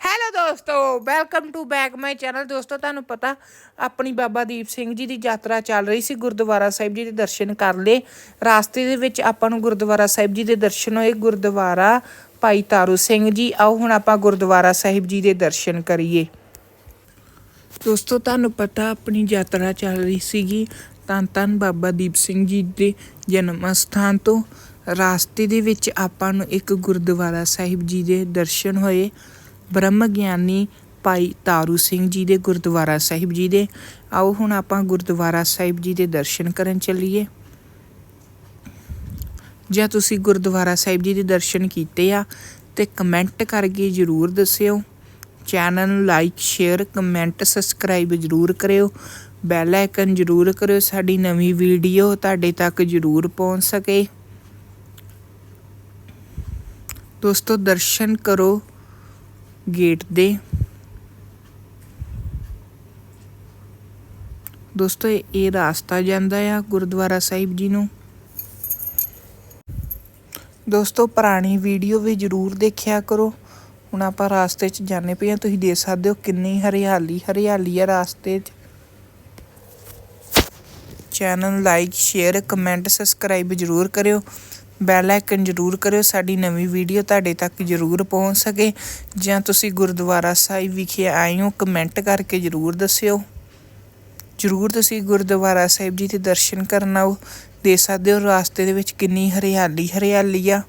Hello ਦੋਸਤੋ welcome to back my channel ਦੋਸਤੋ, ਤੁਹਾਨੂੰ ਪਤਾ ਆਪਣੀ ਬਾਬਾ ਦੀਪ ਸਿੰਘ ਜੀ ਦੀ ਯਾਤਰਾ ਚੱਲ ਰਹੀ ਸੀ ਗੁਰਦੁਆਰਾ ਸਾਹਿਬ ਜੀ ਦੇ ਦਰਸ਼ਨ ਕਰ ਲਏ। ਰਾਸਤੇ ਦੇ ਵਿੱਚ ਆਪਾਂ ਨੂੰ ਗੁਰਦੁਆਰਾ ਸਾਹਿਬ ਜੀ ਦੇ ਦਰਸ਼ਨ ਹੋਏ। ਗੁਰਦੁਆਰਾ ਭਾਈ ਤਾਰੂ ਸਿੰਘ ਜੀ, ਆਓ ਹੁਣ ਆਪਾਂ ਗੁਰਦੁਆਰਾ ਸਾਹਿਬ ਜੀ ਦੇ ਦਰਸ਼ਨ ਕਰੀਏ। ਦੋਸਤੋ, ਤੁਹਾਨੂੰ ਪਤਾ ਆਪਣੀ ਯਾਤਰਾ ਚੱਲ ਰਹੀ ਸੀਗੀ ਧੰਨ ਧੰਨ ਬਾਬਾ ਦੀਪ ਸਿੰਘ ਜੀ ਦੇ ਜਨਮ ਸਥਾਨ ਤੋਂ। ਰਾਸਤੇ ਦੇ ਵਿੱਚ ਆਪਾਂ ਨੂੰ ਇੱਕ ਗੁਰਦੁਆਰਾ ਸਾਹਿਬ ਜੀ ਦੇ ਦਰਸ਼ਨ ਹੋਏ। ਬ੍ਰਹਮ ਗਿਆਨੀ ਭਾਈ ਤਾਰੂ ਸਿੰਘ ਜੀ ਦੇ ਗੁਰਦੁਆਰਾ ਸਾਹਿਬ ਜੀ ਦੇ। ਆਓ ਹੁਣ ਆਪਾਂ ਗੁਰਦੁਆਰਾ ਸਾਹਿਬ ਜੀ ਦੇ ਦਰਸ਼ਨ ਕਰਨ ਚੱਲੀਏ। ਜੇ ਤੁਸੀਂ ਗੁਰਦੁਆਰਾ ਸਾਹਿਬ ਜੀ ਦੇ ਦਰਸ਼ਨ ਕੀਤੇ ਆ ਤੇ ਕਮੈਂਟ ਕਰਕੇ ਜਰੂਰ ਦੱਸਿਓ। ਚੈਨਲ ਨੂੰ ਲਾਈਕ, ਸ਼ੇਅਰ, ਕਮੈਂਟ, ਸਬਸਕ੍ਰਾਈਬ ਜਰੂਰ ਕਰਿਓ। ਬੈਲ ਆਈਕਨ ਜਰੂਰ ਕਰਿਓ, ਸਾਡੀ ਨਵੀਂ ਵੀਡੀਓ ਤੁਹਾਡੇ ਤੱਕ ਜਰੂਰ ਪਹੁੰਚ ਸਕੇ। ਦੋਸਤੋ, ਦਰਸ਼ਨ ਕਰੋ। ਗੇਟ ਦੇ। ਦੋਸਤੋ, ਇਹ ਰਾਸਤਾ ਜਾਂਦਾ ਆ ਗੁਰਦੁਆਰਾ ਸਾਹਿਬ ਜੀ ਨੂੰ। ਦੋਸਤੋ, ਪੁਰਾਣੀ ਵੀਡੀਓ ਵੀ ਜਰੂਰ ਦੇਖਿਆ ਕਰੋ। ਹੁਣ ਆਪਾਂ ਰਾਸਤੇ 'ਚ ਜਾਂਦੇ ਪਏ ਆ। ਤੁਸੀਂ ਦੇਖ ਸਕਦੇ ਹੋ ਕਿੰਨੀ ਹਰਿਆਲੀ ਹਰਿਆਲੀ ਆ ਰਾਸਤੇ 'ਚ। Channel like share comment subscribe ਜਰੂਰ ਕਰਿਓ। ਬੈਲ ਆਈਕਨ ਜਰੂਰ ਕਰਿਓ, ਸਾਡੀ ਨਵੀਂ ਵੀਡੀਓ ਤੁਹਾਡੇ ਤੱਕ ਜਰੂਰ ਪਹੁੰਚ ਸਕੇ। ਜਾਂ ਤੁਸੀਂ ਗੁਰਦੁਆਰਾ ਸਾਹਿਬ ਵਿਖੇ ਆਏ ਹੋ, ਕਮੈਂਟ ਕਰਕੇ ਜਰੂਰ ਦੱਸਿਓ। ਜਰੂਰ ਤੁਸੀਂ ਗੁਰਦੁਆਰਾ ਸਾਹਿਬ ਜੀ ਦੇ ਦਰਸ਼ਨ ਕਰਨ ਆਓ। ਦੇ ਸਕਦੇ ਹੋ ਰਾਸਤੇ ਦੇ ਵਿੱਚ ਕਿੰਨੀ ਹਰਿਆਲੀ ਹਰਿਆਲੀ ਆ।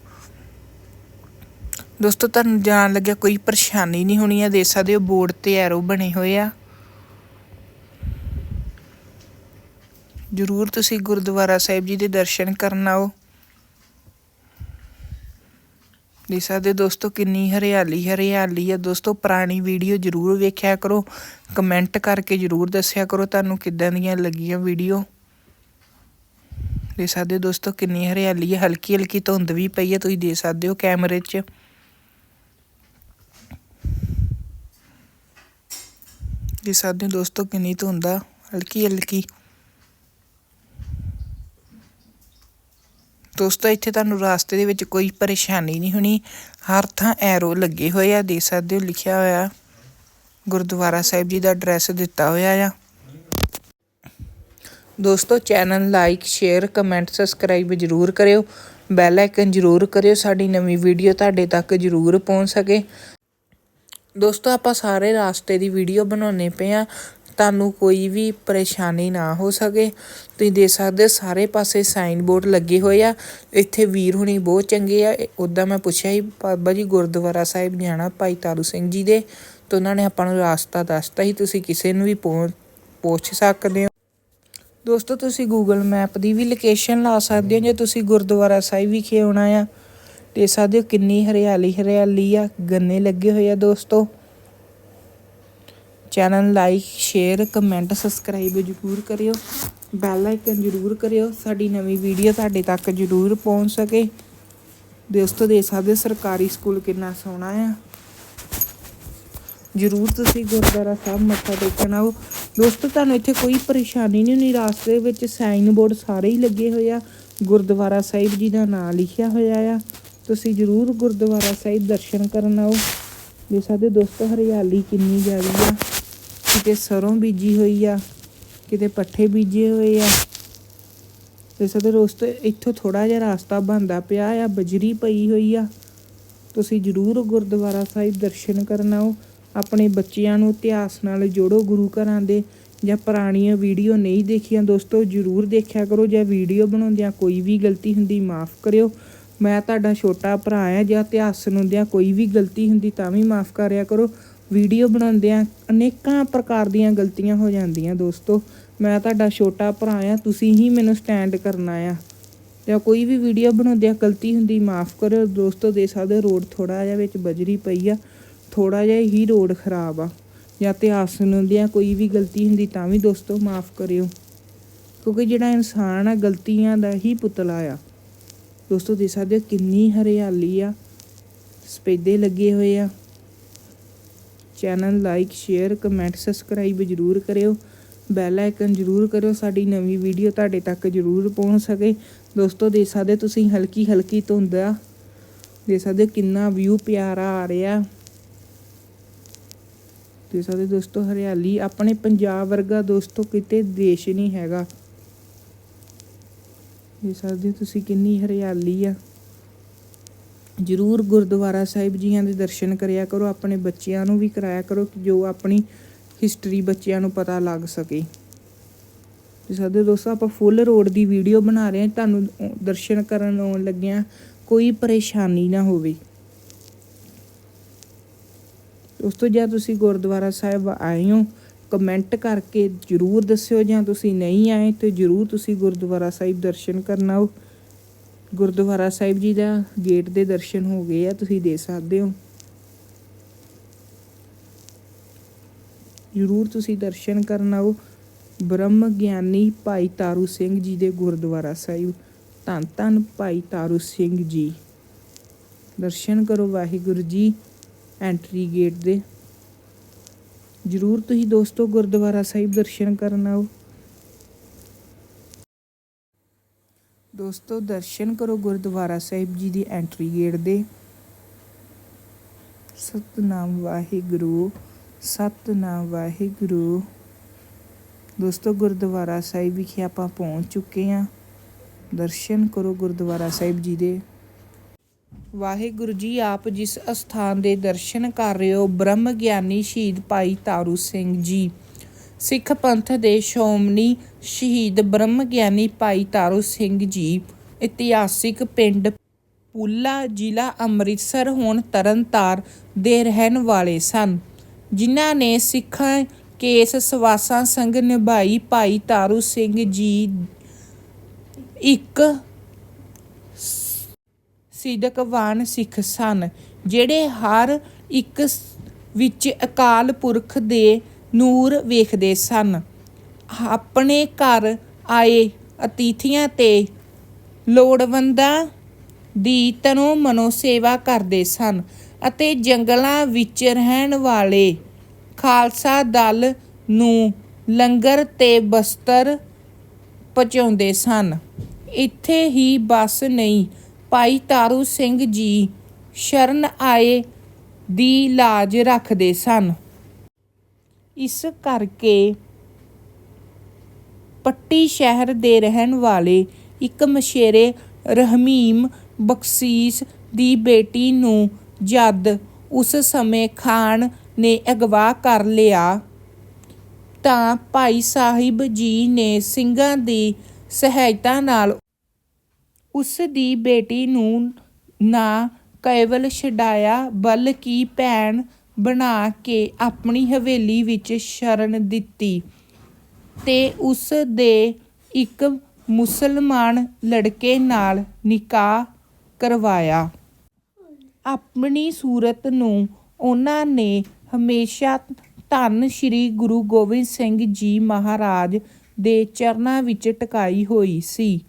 ਦੋਸਤੋ, ਤੁਹਾਨੂੰ ਜਾਣ ਲੱਗਿਆ ਕੋਈ ਪਰੇਸ਼ਾਨੀ ਨਹੀਂ ਹੋਣੀ ਆ। ਦੇ ਸਕਦੇ ਹੋ ਬੋਰਡ ਤੇ ਐਰੋ ਬਣੇ ਹੋਏ ਆ। ਜਰੂਰ ਤੁਸੀਂ ਗੁਰਦੁਆਰਾ ਸਾਹਿਬ ਜੀ ਦੇ ਦਰਸ਼ਨ ਕਰਨ ਆਓ। ਦੇ ਸਕਦੇ ਦੋਸਤੋ, ਕਿੰਨੀ ਹਰਿਆਲੀ ਹਰਿਆਲੀ ਆ। ਦੋਸਤੋ, ਪੁਰਾਣੀ ਵੀਡੀਓ ਜਰੂਰ ਵੇਖਿਆ ਕਰੋ। ਕਮੈਂਟ ਕਰਕੇ ਜਰੂਰ ਦੱਸਿਆ ਕਰੋ ਤੁਹਾਨੂੰ ਕਿੱਦਾਂ ਦੀਆਂ ਲੱਗੀਆਂ ਵੀਡੀਓ। ਦੇ ਸਕਦੇ ਦੋਸਤੋ, ਕਿੰਨੀ ਹਰਿਆਲੀ ਹੈ ਹਲਕੀ ਹਲਕੀ ਧੁੰਦ ਵੀ ਪਈ ਹੈ ਤੁਸੀਂ ਦੇ ਸਕਦੇ ਹੋ ਕੈਮਰੇ 'ਚ। ਦੇ ਸਕਦੇ ਹੋ ਦੋਸਤੋ, ਕਿੰਨੀ ਧੁੰਦ ਆ। ਹਲਕੀ ਹਲਕੀ ਦੋਸਤੋ, ਇੱਥੇ ਤੁਹਾਨੂੰ ਰਾਸਤੇ ਦੇ ਵਿੱਚ ਕੋਈ ਪਰੇਸ਼ਾਨੀ ਨਹੀਂ ਹੋਣੀ। ਹਰ ਥਾਂ ਐਰੋ ਲੱਗੇ ਹੋਏ ਆ ਦੇ ਸਕਦੇ ਹੋ, ਲਿਖਿਆ ਹੋਇਆ। ਗੁਰਦੁਆਰਾ ਸਾਹਿਬ ਜੀ ਦਾ ਐਡਰੈਸ ਦਿੱਤਾ ਹੋਇਆ ਆ। ਦੋਸਤੋ channel like share comment subscribe ਜਰੂਰ ਕਰਿਓ। ਬੈਲ ਆਈਕਨ ਜਰੂਰ ਕਰਿਓ, ਸਾਡੀ ਨਵੀਂ ਵੀਡੀਓ ਤੁਹਾਡੇ ਤੱਕ ਜਰੂਰ ਪਹੁੰਚ ਸਕੇ। ਦੋਸਤੋ, ਆਪਾਂ ਸਾਰੇ ਰਾਸਤੇ ਦੀ ਵੀਡੀਓ ਬਣਾਉਣੇ ਪਏ ਆ। ਤੁਹਾਨੂੰ ਕੋਈ ਵੀ ਪਰੇਸ਼ਾਨੀ ਨਾ ਹੋ ਸਕੇ। ਤੁਸੀਂ ਦੇਖ ਸਕਦੇ ਹੋ ਸਾਰੇ ਪਾਸੇ ਸਾਈਨ ਬੋਰਡ ਲੱਗੇ ਹੋਏ ਆ। ਇੱਥੇ ਵੀਰ ਹੁਣੀ ਬਹੁਤ ਚੰਗੇ ਆ। ਉਦਾਂ ਮੈਂ ਪੁੱਛਿਆ ਸੀ, ਬਾਬਾ ਜੀ, ਗੁਰਦੁਆਰਾ ਸਾਹਿਬ ਜਾਣਾ ਭਾਈ ਤਾਰੂ ਸਿੰਘ ਜੀ ਦੇ? ਤਾਂ ਉਹਨਾਂ ਨੇ ਆਪਾਂ ਨੂੰ ਰਾਸਤਾ ਦੱਸਤਾ ਸੀ, ਤੁਸੀਂ ਕਿਸੇ ਨੂੰ ਵੀ ਪੁੱਛ ਸਕਦੇ ਹੋ? ਦੋਸਤੋ, ਤੁਸੀਂ ਗੂਗਲ ਮੈਪ ਦੀ ਵੀ ਲੋਕੇਸ਼ਨ ਲਾ ਸਕਦੇ ਹੋ, ਜੇ ਤੁਸੀਂ ਗੁਰਦੁਆਰਾ ਸਾਹਿਬ ਵਿਖੇ ਆਉਣਾ ਆ। ਤੇ ਸਕਦੇ ਹੋ ਕਿੰਨੀ ਹਰਿਆਲੀ ਹਰਿਆਲੀ ਆ, ਗੰਨੇ ਲੱਗੇ ਹੋਏ ਆ ਦੋਸਤੋ। Channel like, share, comment, subscribe ਜਰੂਰ ਕਰਿਓ। ਬੈਲ ਆਈਕਨ ਜਰੂਰ ਕਰਿਓ, ਸਾਡੀ ਨਵੀਂ ਵੀਡੀਓ ਤੁਹਾਡੇ ਤੱਕ ਜਰੂਰ ਪਹੁੰਚ ਸਕੇ। ਦੋਸਤੋ ਦੇ ਸਕਦੇ ਸਰਕਾਰੀ ਸਕੂਲ ਕਿੰਨਾ ਸੋਹਣਾ ਆ। ਜਰੂਰ ਤੁਸੀਂ ਗੁਰਦੁਆਰਾ ਸਾਹਿਬ ਮੱਥਾ ਟੇਕਣ ਆਓ। ਦੋਸਤੋ, ਤੁਹਾਨੂੰ ਇੱਥੇ ਕੋਈ ਪਰੇਸ਼ਾਨੀ ਨਹੀਂ ਹੁੰਦੀ, ਰਾਸਤੇ ਵਿੱਚ ਸਾਈਨ ਬੋਰਡ ਸਾਰੇ ਹੀ ਲੱਗੇ ਹੋਏ ਆ। ਗੁਰਦੁਆਰਾ ਸਾਹਿਬ ਜੀ ਦਾ ਨਾਮ ਲਿਖਿਆ ਹੋਇਆ ਆ। ਤੁਸੀਂ ਜਰੂਰ ਗੁਰਦੁਆਰਾ ਸਾਹਿਬ ਦਰਸ਼ਨ ਕਰਨ ਆਓ। ਦੇ ਸਕਦੇ ਦੋਸਤੋ, ਹਰਿਆਲੀ ਕਿੰਨੀ ਜ਼ਿਆਦਾ ਆ। ਕਿਤੇ ਸਰੋਂ ਬੀਜੀ ਹੋਈ ਆ, ਕਿਤੇ ਪੱਠੇ ਬੀਜੇ ਹੋਏ ਆ। ਦੇ ਸਕਦੇ ਦੋਸਤੋ ਇੱਥੋਂ ਥੋੜਾ ਜਿਹਾ ਰਾਸਤਾ ਬੰਦਾ ਪਿਆ ਆ, ਬਜਰੀ ਪਈ ਹੋਈ ਆ। ਤੁਸੀਂ ਜਰੂਰ ਗੁਰਦੁਆਰਾ ਸਾਹਿਬ ਦਰਸ਼ਨ ਕਰਨ ਆਓ। ਆਪਣੇ ਬੱਚਿਆਂ ਨੂੰ ਇਤਿਹਾਸ ਨਾਲ ਜੋੜੋ, ਗੁਰੂ ਘਰਾਂ ਦੇ ਜਾਂ ਪੁਰਾਣੀਆਂ ਵੀਡੀਓ ਨਹੀਂ ਦੇਖੀਆਂ ਦੋਸਤੋ, ਜਰੂਰ ਦੇਖਿਆ ਕਰੋ ਜਾਂ ਵੀਡੀਓ ਬਣਾਉਂਦਿਆਂ ਕੋਈ ਵੀ ਗਲਤੀ ਹੁੰਦੀ ਮਾਫ ਕਰਿਓ। ਮੈਂ ਤੁਹਾਡਾ ਛੋਟਾ ਭਰਾ ਆ, ਜਾਂ ਇਤਿਹਾਸ ਸੁਣਾਉਂਦਿਆਂ ਕੋਈ ਵੀ ਗਲਤੀ ਹੁੰਦੀ ਤਾਂ ਵੀ ਮਾਫ ਕਰਿਆ ਕਰੋ। ਵੀਡੀਓ ਬਣਾਉਂਦਿਆਂ ਅਨੇਕਾਂ ਪ੍ਰਕਾਰ ਦੀਆਂ ਗਲਤੀਆਂ ਹੋ ਜਾਂਦੀਆਂ ਦੋਸਤੋ। ਮੈਂ ਤੁਹਾਡਾ ਛੋਟਾ ਭਰਾ ਆ, ਤੁਸੀਂ ਹੀ ਮੈਨੂੰ ਸਟੈਂਡ ਕਰਨਾ ਆ। ਜਾਂ ਕੋਈ ਵੀ ਵੀਡੀਓ ਬਣਾਉਂਦਿਆਂ ਗਲਤੀ ਹੁੰਦੀ ਮਾਫ ਕਰਿਓ ਦੋਸਤੋ, ਦੇ ਸਕਦੇ ਰੋਡ ਥੋੜਾ ਜਿਹਾ ਵਿੱਚ ਬਜਰੀ ਪਈ ਆ ਥੋੜਾ ਜਿਹਾ ਹੀ ਰੋਡ ਖਰਾਬ ਆ। ਜਾਂ ਇਤਿਹਾਸ ਸੁਣਾਉਂਦਿਆਂ ਕੋਈ ਵੀ ਗਲਤੀ ਹੁੰਦੀ ਤਾਂ ਵੀ ਦੋਸਤੋ ਮਾਫ ਕਰਿਓ। ਕਿਉਂਕਿ ਜਿਹੜਾ ਇਨਸਾਨ ਆ, ਗਲਤੀਆਂ ਦਾ ਹੀ ਪੁਤਲਾ ਆ। ਦੋਸਤੋ, ਦੇ ਸਕਦੇ ਹੋ ਕਿੰਨੀ ਹਰਿਆਲੀ ਆ, ਸਪੇਦੇ ਲੱਗੇ ਹੋਏ ਆ। Channel like, share, comment, subscribe ਜਰੂਰ ਕਰਿਓ। ਬੈਲ ਆਈਕਨ ਜਰੂਰ ਕਰਿਓ, ਸਾਡੀ ਨਵੀਂ ਵੀਡੀਓ ਤੁਹਾਡੇ ਤੱਕ ਜਰੂਰ ਪਹੁੰਚ ਸਕੇ। ਦੋਸਤੋ ਦੇ ਸਕਦੇ ਤੁਸੀਂ ਹਲਕੀ ਹਲਕੀ ਧੁੰਦ ਆ। ਦੇਖ ਸਕਦੇ ਕਿੰਨਾ ਵਿਊ ਪਿਆਰਾ ਆ ਰਿਹਾ। ਦੇ ਸਕਦੇ ਦੋਸਤੋ, ਹਰਿਆਲੀ ਆਪਣੇ ਪੰਜਾਬ ਵਰਗਾ ਦੋਸਤੋ, ਕਿਤੇ ਦੇਸ਼ ਨਹੀਂ ਹੈਗਾ। ਦੇ ਸਕਦੇ ਤੁਸੀਂ ਕਿੰਨੀ ਹਰਿਆਲੀ ਆ। ਜਰੂਰ ਗੁਰਦੁਆਰਾ ਸਾਹਿਬ ਜੀਆਂ ਦੇ ਦਰਸ਼ਨ ਕਰਿਆ ਕਰੋ, ਆਪਣੇ ਬੱਚਿਆਂ ਨੂੰ ਵੀ ਕਰਾਇਆ ਕਰੋ ਕਿ ਜੋ ਆਪਣੀ ਹਿਸਟਰੀ ਬੱਚਿਆਂ ਨੂੰ ਪਤਾ ਲੱਗ ਸਕੇ। ਤੇ ਸਾਡੇ ਦੋਸਤੋ, ਆਪਾਂ ਫੁੱਲ ਰੋਡ ਦੀ ਵੀਡੀਓ ਬਣਾ ਰਹੇ ਹਾਂ, ਤੁਹਾਨੂੰ ਦਰਸ਼ਨ ਕਰਨ ਆਉਣ ਲੱਗਿਆਂ ਕੋਈ ਪਰੇਸ਼ਾਨੀ ਨਾ ਹੋਵੇ। ਦੋਸਤੋ, ਜਾਂ ਤੁਸੀਂ ਗੁਰਦੁਆਰਾ ਸਾਹਿਬ ਆਏ ਹੋ ਕਮੈਂਟ ਕਰਕੇ ਜਰੂਰ ਦੱਸਿਓ, ਜਾਂ ਤੁਸੀਂ ਨਹੀਂ ਆਏ, ਤੇ ਜਰੂਰ ਤੁਸੀਂ ਗੁਰਦੁਆਰਾ ਸਾਹਿਬ ਦਰਸ਼ਨ ਕਰਨ ਆਓ। ਗੁਰਦੁਆਰਾ ਸਾਹਿਬ ਜੀ ਦਾ ਗੇਟ ਦੇ ਦਰਸ਼ਨ ਹੋ ਗਏ ਆ, ਤੁਸੀਂ ਦੇ ਸਕਦੇ ਹੋ। ਜਰੂਰ ਤੁਸੀਂ ਦਰਸ਼ਨ ਕਰਨ ਆਓ। ਬ੍ਰਹਮ ਗਿਆਨੀ ਭਾਈ ਤਾਰੂ ਸਿੰਘ ਜੀ ਦੇ ਗੁਰਦੁਆਰਾ ਸਾਹਿਬ। ਧੰਨ ਧੰਨ ਭਾਈ ਤਾਰੂ ਸਿੰਘ ਜੀ। ਦਰਸ਼ਨ ਕਰੋ ਵਾਹਿਗੁਰੂ ਜੀ ਐਂਟਰੀ ਗੇਟ ਦੇ। ਜਰੂਰ ਤੁਸੀਂ ਦੋਸਤੋ ਗੁਰਦੁਆਰਾ ਸਾਹਿਬ ਦਰਸ਼ਨ ਕਰਨ ਆਓ। ਦੋਸਤੋ ਦਰਸ਼ਨ ਕਰੋ ਗੁਰਦੁਆਰਾ ਸਾਹਿਬ ਜੀ ਦੀ ਐਂਟਰੀ ਗੇਟ ਦੇ। ਸਤਨਾਮ ਵਾਹਿਗੁਰੂ ਸਤਨਾਮ ਵਾਹਿਗੁਰੂ। ਦੋਸਤੋ, ਗੁਰਦੁਆਰਾ ਸਾਹਿਬ ਵਿਖੇ ਆਪਾਂ ਪਹੁੰਚ ਚੁੱਕੇ ਹਾਂ। ਦਰਸ਼ਨ ਕਰੋ ਗੁਰਦੁਆਰਾ ਸਾਹਿਬ ਜੀ ਦੇ। ਵਾਹਿਗੁਰੂ ਜੀ, ਆਪ ਜਿਸ ਅਸਥਾਨ ਦੇ ਦਰਸ਼ਨ ਕਰ ਰਹੇ ਹੋ ਬ੍ਰਹਮ ਗਿਆਨੀ ਸ਼ਹੀਦ ਭਾਈ ਤਾਰੂ ਸਿੰਘ ਜੀ। ਸਿੱਖ ਪੰਥ ਦੇ ਸ਼੍ਰੋਮਣੀ ਸ਼ਹੀਦ ਬ੍ਰਹਮ ਗਿਆਨੀ ਭਾਈ ਤਾਰੂ ਸਿੰਘ ਜੀ, ਇਤਿਹਾਸਿਕ ਪਿੰਡ ਪੂਲਾ ਜ਼ਿਲ੍ਹਾ ਅੰਮ੍ਰਿਤਸਰ ਹੋਣ ਤਰਨਤਾਰ ਦੇ ਰਹਿਣ ਵਾਲੇ ਸਨ। ਜਿਨ੍ਹਾਂ ਨੇ ਸਿੱਖਾਂ ਕੇਸ ਸਵਾਸਾਂ ਸੰਗ ਨਿਭਾਈ। ਭਾਈ ਤਾਰੂ ਸਿੰਘ ਜੀ ਇੱਕ ਸਿਦਕਵਾਨ ਸਿੱਖ ਸਨ, ਜਿਹੜੇ ਹਰ ਇੱਕ ਵਿੱਚ ਅਕਾਲ ਪੁਰਖ ਦੇ ਨੂਰ ਵੇਖਦੇ ਸਨ। ਆਪਣੇ ਘਰ ਆਏ ਅਤੀਥੀਆਂ ਤੇ ਲੋੜਵੰਦਾਂ ਦੀ ਤਨੋ ਮਨੋ ਸੇਵਾ ਕਰਦੇ ਸਨ ਅਤੇ ਜੰਗਲਾਂ ਵਿੱਚ ਰਹਿਣ ਵਾਲੇ ਖਾਲਸਾ ਦਲ ਨੂੰ ਲੰਗਰ ਤੇ ਬਸਤਰ ਪਹੁੰਚਾਉਂਦੇ ਸਨ। ਇੱਥੇ ਹੀ ਬਸ ਨਹੀਂ, ਭਾਈ ਤਾਰੂ ਸਿੰਘ ਜੀ ਸ਼ਰਨ ਆਏ ਦੀ ਲਾਜ ਰੱਖਦੇ ਸਨ। ਇਸ ਕਰਕੇ ਪੱਟੀ ਸ਼ਹਿਰ ਦੇ ਰਹਿਣ ਵਾਲੇ ਇੱਕ ਮਸ਼ੇਰੇ ਰਹਿਮੀਮ ਬਖਸ਼ੀਸ਼ ਦੀ ਬੇਟੀ ਨੂੰ ਜਦ ਉਸ ਸਮੇਂ ਖਾਨ ਨੇ ਅਗਵਾ ਕਰ ਲਿਆ, ਤਾਂ ਭਾਈ ਸਾਹਿਬ ਜੀ ਨੇ ਸਿੰਘਾਂ ਦੀ ਸਹਾਇਤਾ ਨਾਲ ਉਸ ਦੀ ਬੇਟੀ ਨੂੰ ਨਾ ਕੇਵਲ ਛਡਾਇਆ, ਬਲਕਿ ਭੈਣ ਬਣਾ ਕੇ ਆਪਣੀ ਹਵੇਲੀ ਵਿੱਚ ਸ਼ਰਨ ਦਿੱਤੀ ਤੇ ਉਸ ਦੇ ਇੱਕ ਮੁਸਲਮਾਨ ਲੜਕੇ ਨਾਲ ਨਿਕਾਹ ਕਰਵਾਇਆ। ਆਪਣੀ ਸੂਰਤ ਨੂੰ ਉਹਨਾਂ ਨੇ ਹਮੇਸ਼ਾ ਧੰਨ ਸ਼੍ਰੀ ਗੁਰੂ ਗੋਬਿੰਦ ਸਿੰਘ ਜੀ ਮਹਾਰਾਜ ਦੇ ਚਰਨਾਂ ਵਿੱਚ ਟਿਕਾਈ ਹੋਈ ਸੀ।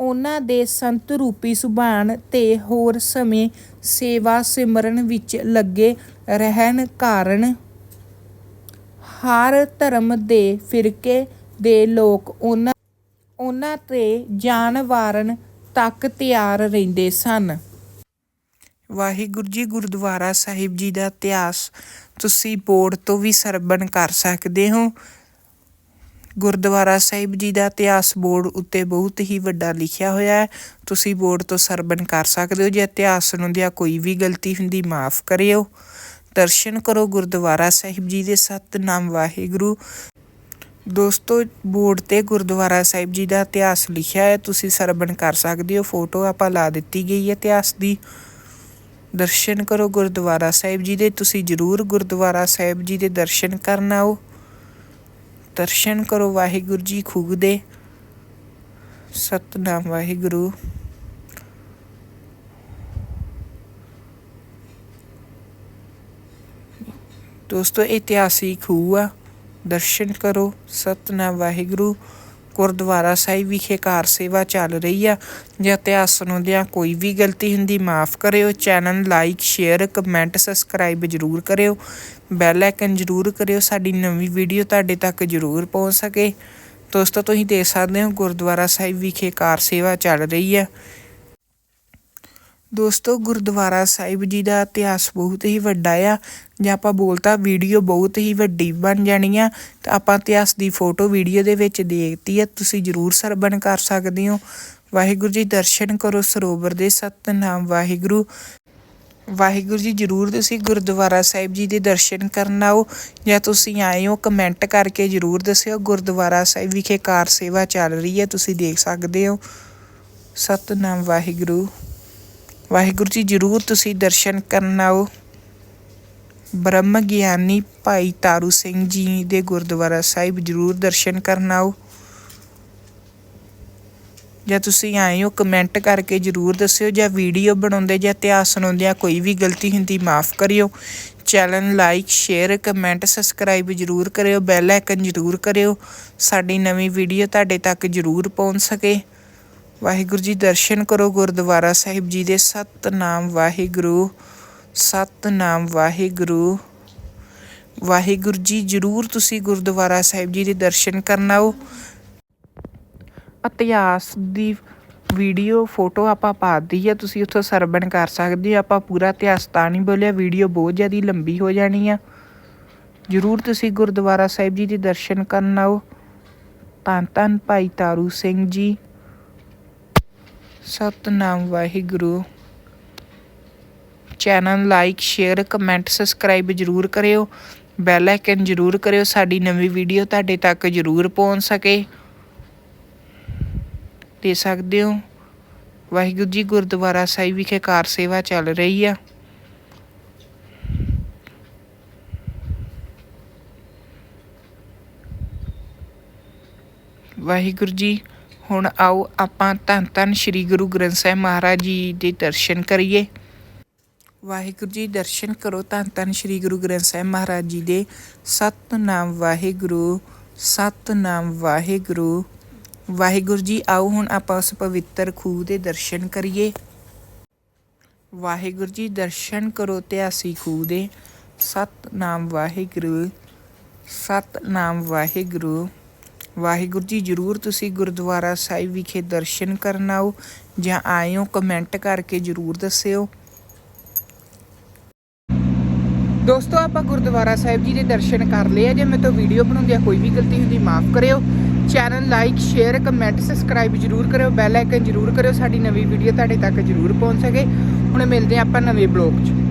ਉਹਨਾਂ ਦੇ ਸੰਤ ਰੂਪੀ ਸੁਭਾਨ ਤੇ ਹੋਰ ਸਮੇਂ ਸੇਵਾ ਸਿਮਰਨ ਵਿੱਚ ਲੱਗੇ ਰਹਿਣ ਕਾਰਨ ਹਰ ਧਰਮ ਦੇ ਫਿਰਕੇ ਦੇ ਲੋਕ ਉਹਨਾਂ ਉਹਨਾਂ ਤੇ ਜਾਨ ਵਾਰਨ ਤੱਕ ਤਿਆਰ ਰਹਿੰਦੇ ਸਨ। ਵਾਹਿਗੁਰੂ ਜੀ, ਗੁਰਦੁਆਰਾ ਸਾਹਿਬ ਜੀ ਦਾ ਇਤਿਹਾਸ ਤੁਸੀਂ ਬੋਰਡ ਤੋਂ ਵੀ ਸਰਬਣ ਕਰ ਸਕਦੇ ਹੋ। ਗੁਰਦੁਆਰਾ ਸਾਹਿਬ ਜੀ ਦਾ ਇਤਿਹਾਸ ਬੋਰਡ ਉੱਤੇ ਬਹੁਤ ਹੀ ਵੱਡਾ ਲਿਖਿਆ ਹੋਇਆ ਹੈ। ਤੁਸੀਂ ਬੋਰਡ ਤੋਂ ਸਰਵਣ ਕਰ ਸਕਦੇ ਹੋ। ਜੇ ਇਤਿਹਾਸ ਨੂੰ ਦਿਆ ਕੋਈ ਵੀ ਗਲਤੀ ਹੁੰਦੀ, ਮਾਫ ਕਰਿਓ। ਦਰਸ਼ਨ ਕਰੋ ਗੁਰਦੁਆਰਾ ਸਾਹਿਬ ਜੀ ਦੇ ਸਤਨਾਮ ਵਾਹਿਗੁਰੂ। ਦੋਸਤੋ, ਬੋਰਡ ਤੇ ਗੁਰਦੁਆਰਾ ਸਾਹਿਬ ਜੀ ਦਾ ਇਤਿਹਾਸ ਲਿਖਿਆ ਹੈ। ਤੁਸੀਂ ਸਰਵਣ ਕਰ ਸਕਦੇ ਹੋ। ਫੋਟੋ ਆਪਾਂ ਲਾ ਦਿੱਤੀ ਗਈ ਹੈ ਇਤਿਹਾਸ ਦੀ। ਦਰਸ਼ਨ ਕਰੋ ਗੁਰਦੁਆਰਾ ਸਾਹਿਬ ਜੀ ਦੇ। ਤੁਸੀਂ ਜਰੂਰ ਗੁਰਦੁਆਰਾ ਸਾਹਿਬ ਜੀ ਦੇ ਦਰਸ਼ਨ ਕਰਨ ਆਓ। ਦਰਸ਼ਨ ਕਰੋ, ਵਾਹਿਗੁਰੂ ਜੀ ਖੁਗ ਦੇ। ਸਤਨਾਮ, ਵਾਹਿਗੁਰੂ। ਦੋਸਤੋ, ਇਤਿਹਾਸਿਕ ਖੂਹ ਆ। ਦਰਸ਼ਨ ਕਰੋ, ਸਤਨਾਮ, ਵਾਹਿਗੁਰੂ। ਗੁਰਦੁਆਰਾ ਸਾਹਿਬ ਵਿਖੇ ਕਾਰ ਸੇਵਾ ਚੱਲ ਰਹੀ ਆ। ਜੇ ਇਤਿਹਾਸ ਸੁਣਦਿਆਂ ਕੋਈ ਵੀ ਗਲਤੀ ਹੁੰਦੀ, ਮਾਫ ਕਰਿਓ। Channel like, share, comment, subscribe ਜਰੂਰ ਕਰਿਓ। ਬੈਲ ਆਈਕਨ ਜਰੂਰ ਕਰਿਓ, ਸਾਡੀ ਨਵੀਂ ਵੀਡੀਓ ਤੁਹਾਡੇ ਤੱਕ ਜਰੂਰ ਪਹੁੰਚ ਸਕੇ। ਦੋਸਤੋ, ਤੁਸੀਂ ਦੇਖ ਸਕਦੇ ਹੋ ਗੁਰਦੁਆਰਾ ਸਾਹਿਬ ਵਿਖੇ ਕਾਰ ਸੇਵਾ ਚੱਲ ਰਹੀ ਆ। ਦੋਸਤੋ, ਗੁਰਦੁਆਰਾ ਸਾਹਿਬ ਜੀ ਦਾ ਇਤਿਹਾਸ ਬਹੁਤ ਹੀ ਵੱਡਾ ਆ। ਜੇ ਆਪਾਂ ਬੋਲਤਾ, ਵੀਡੀਓ ਬਹੁਤ ਹੀ ਵੱਡੀ ਬਣ ਜਾਣੀ ਆ। ਤਾਂ ਆਪਾਂ ਇਤਿਹਾਸ ਦੀ ਫੋਟੋ ਵੀਡੀਓ ਦੇ ਵਿੱਚ ਦੇਖਤੀ ਆ। ਤੁਸੀਂ ਜਰੂਰ ਸਰਵਣ ਕਰ ਸਕਦੇ ਹੋ। ਵਾਹਿਗੁਰੂ ਜੀ, ਦਰਸ਼ਨ ਕਰੋ ਸਰੋਵਰ ਦੇ ਸਤਨਾਮ ਵਾਹਿਗੁਰੂ। ਵਾਹਿਗੁਰੂ ਜੀ, ਜਰੂਰ ਤੁਸੀਂ ਗੁਰਦੁਆਰਾ ਸਾਹਿਬ ਜੀ ਦੇ ਦਰਸ਼ਨ ਕਰਨ ਆਓ। ਜਾਂ ਤੁਸੀਂ ਆਏ ਹੋ, ਕਮੈਂਟ ਕਰਕੇ ਜਰੂਰ ਦੱਸਿਓ। ਗੁਰਦੁਆਰਾ ਸਾਹਿਬ ਵਿਖੇ ਕਾਰ ਸੇਵਾ ਚੱਲ ਰਹੀ ਹੈ ਤੁਸੀਂ ਦੇਖ ਸਕਦੇ ਹੋ। ਸਤਨਾਮ ਵਾਹਿਗੁਰੂ। ਵਾਹਿਗੁਰੂ ਜੀ, ਜਰੂਰ ਤੁਸੀਂ ਦਰਸ਼ਨ ਕਰਨ ਆਓ। ਬ੍ਰਹਮ ਗਿਆਨੀ ਭਾਈ ਤਾਰੂ ਸਿੰਘ ਜੀ ਦੇ ਗੁਰਦੁਆਰਾ ਸਾਹਿਬ ਜਰੂਰ ਦਰਸ਼ਨ ਕਰਨ ਆਓ। ਜਾਂ ਤੁਸੀਂ ਆਏ ਹੋ, ਕਮੈਂਟ ਕਰਕੇ ਜਰੂਰ ਦੱਸਿਓ, ਜਾਂ ਵੀਡੀਓ ਬਣਾਉਂਦੇ ਜਾਂ ਇਤਿਹਾਸ ਸੁਣਾਉਂਦਿਆਂ ਕੋਈ ਵੀ ਗਲਤੀ ਹੁੰਦੀ, ਮਾਫ ਕਰਿਓ। Channel like, share, comment, subscribe ਜਰੂਰ ਕਰਿਓ, ਬੈਲ ਆਈਕਨ ਜਰੂਰ ਕਰਿਓ, ਸਾਡੀ ਨਵੀਂ ਵੀਡੀਓ ਤੁਹਾਡੇ ਤੱਕ ਜਰੂਰ ਪਹੁੰਚ ਸਕੇ। ਵਾਹਿਗੁਰੂ ਜੀ ਦਰਸ਼ਨ ਕਰੋ ਗੁਰਦੁਆਰਾ ਸਾਹਿਬ ਜੀ ਦੇ ਸਤਨਾਮ ਵਾਹਿਗੁਰੂ ਸਤਨਾਮ ਵਾਹਿਗੁਰੂ। ਵਾਹਿਗੁਰੂ ਜੀ, ਜਰੂਰ ਤੁਸੀਂ ਗੁਰਦੁਆਰਾ ਸਾਹਿਬ ਜੀ ਦੇ ਦਰਸ਼ਨ ਕਰਨ ਆਓ। ਇਤਿਹਾਸ ਦੀ ਵੀਡੀਓ, ਫੋਟੋ ਆਪਾਂ ਪਾ ਪਾਤੀ ਆ, ਤੁਸੀਂ ਉੱਥੋਂ ਸਰਬਣ ਕਰ ਸਕਦੇ ਹੋ। ਆਪਾਂ ਪੂਰਾ ਇਤਿਹਾਸ ਤਾਂ ਨਹੀਂ ਬੋਲਿਆ, ਵੀਡੀਓ ਬਹੁਤ ਜ਼ਿਆਦਾ ਲੰਬੀ ਹੋ ਜਾਣੀ ਆ। ਜਰੂਰ ਤੁਸੀਂ ਗੁਰਦੁਆਰਾ ਸਾਹਿਬ ਜੀ ਦੇ ਦਰਸ਼ਨ ਕਰਨ ਆਓ। ਧੰਨ ਧੰਨ Bhai Taru Singh ji. Satnam Waheguru. Channel like, share, comment, subscribe ਜਰੂਰ ਕਰਿਓ। ਬੈਲ ਆਈਕਨ ਜਰੂਰ ਕਰਿਓ, ਸਾਡੀ ਨਵੀਂ ਵੀਡੀਓ ਤੁਹਾਡੇ ਤੱਕ ਜਰੂਰ ਪਹੁੰਚ ਸਕੇ। ਦੇ ਸਕਦੇ ਹੋ, ਵਾਹਿਗੁਰੂ ਜੀ ਗੁਰਦੁਆਰਾ ਸਾਹਿਬ ਵਿਖੇ ਕਾਰ ਸੇਵਾ ਚੱਲ ਰਹੀ ਆ। ਵਾਹਿਗੁਰੂ ਜੀ ਹੁਣ ਆਓ ਆਪਾਂ ਧੰਨ ਧੰਨ ਸ੍ਰੀ ਗੁਰੂ ਗ੍ਰੰਥ ਸਾਹਿਬ ਮਹਾਰਾਜ ਜੀ ਦੇ ਦਰਸ਼ਨ ਕਰੀਏ। ਵਾਹਿਗੁਰੂ ਜੀ ਦਰਸ਼ਨ ਕਰੋ ਧੰਨ ਧੰਨ ਸ੍ਰੀ ਗੁਰੂ ਗ੍ਰੰਥ ਸਾਹਿਬ ਮਹਾਰਾਜ ਜੀ ਦੇ। ਸਤਨਾਮ ਵਾਹਿਗੁਰੂ ਸਤਨਾਮ ਵਾਹਿਗੁਰੂ। ਵਾਹਿਗੁਰੂ ਜੀ ਆਓ ਹੁਣ ਆਪਾਂ ਉਸ ਪਵਿੱਤਰ ਖੂਹ ਦੇ ਦਰਸ਼ਨ ਕਰੀਏ। ਵਾਹਿਗੁਰੂ ਜੀ ਦਰਸ਼ਨ ਕਰੋ ਇਤਿਹਾਸੀ ਖੂਹ ਦੇ। ਸਤਨਾਮ ਵਾਹਿਗੁਰੂ ਸਤਨਾਮ ਵਾਹਿਗੁਰੂ। ਵਾਹਿਗੁਰੂ ਜੀ, ਜਰੂਰ ਤੁਸੀਂ ਗੁਰਦੁਆਰਾ ਸਾਹਿਬ ਵਿਖੇ ਦਰਸ਼ਨ ਕਰਨ ਆਓ ਜਾਂ ਆਏ ਹੋ ਕਮੈਂਟ ਕਰਕੇ ਜਰੂਰ ਦੱਸਿਓ। ਦੋਸਤੋ, ਆਪਾਂ ਗੁਰਦੁਆਰਾ ਸਾਹਿਬ ਜੀ ਦੇ ਦਰਸ਼ਨ ਕਰ ਲਏ ਆ। ਜੇ ਮੇਰੇ ਤੋਂ ਵੀਡੀਓ ਬਣਾਉਂਦੇ ਕੋਈ ਵੀ ਗਲਤੀ ਹੁੰਦੀ, ਮਾਫ ਕਰਿਓ। Channel like, share, comment, subscribe ਜਰੂਰ ਕਰਿਓ। ਬੈਲ ਆਈਕਨ ਜਰੂਰ ਕਰਿਓ, ਸਾਡੀ ਨਵੀਂ ਵੀਡੀਓ ਤੁਹਾਡੇ ਤੱਕ ਜਰੂਰ ਪਹੁੰਚ ਸਕੇ। ਹੁਣ ਮਿਲਦੇ ਆ ਆਪਾਂ ਨਵੇਂ ਬਲੌਗ 'ਚ।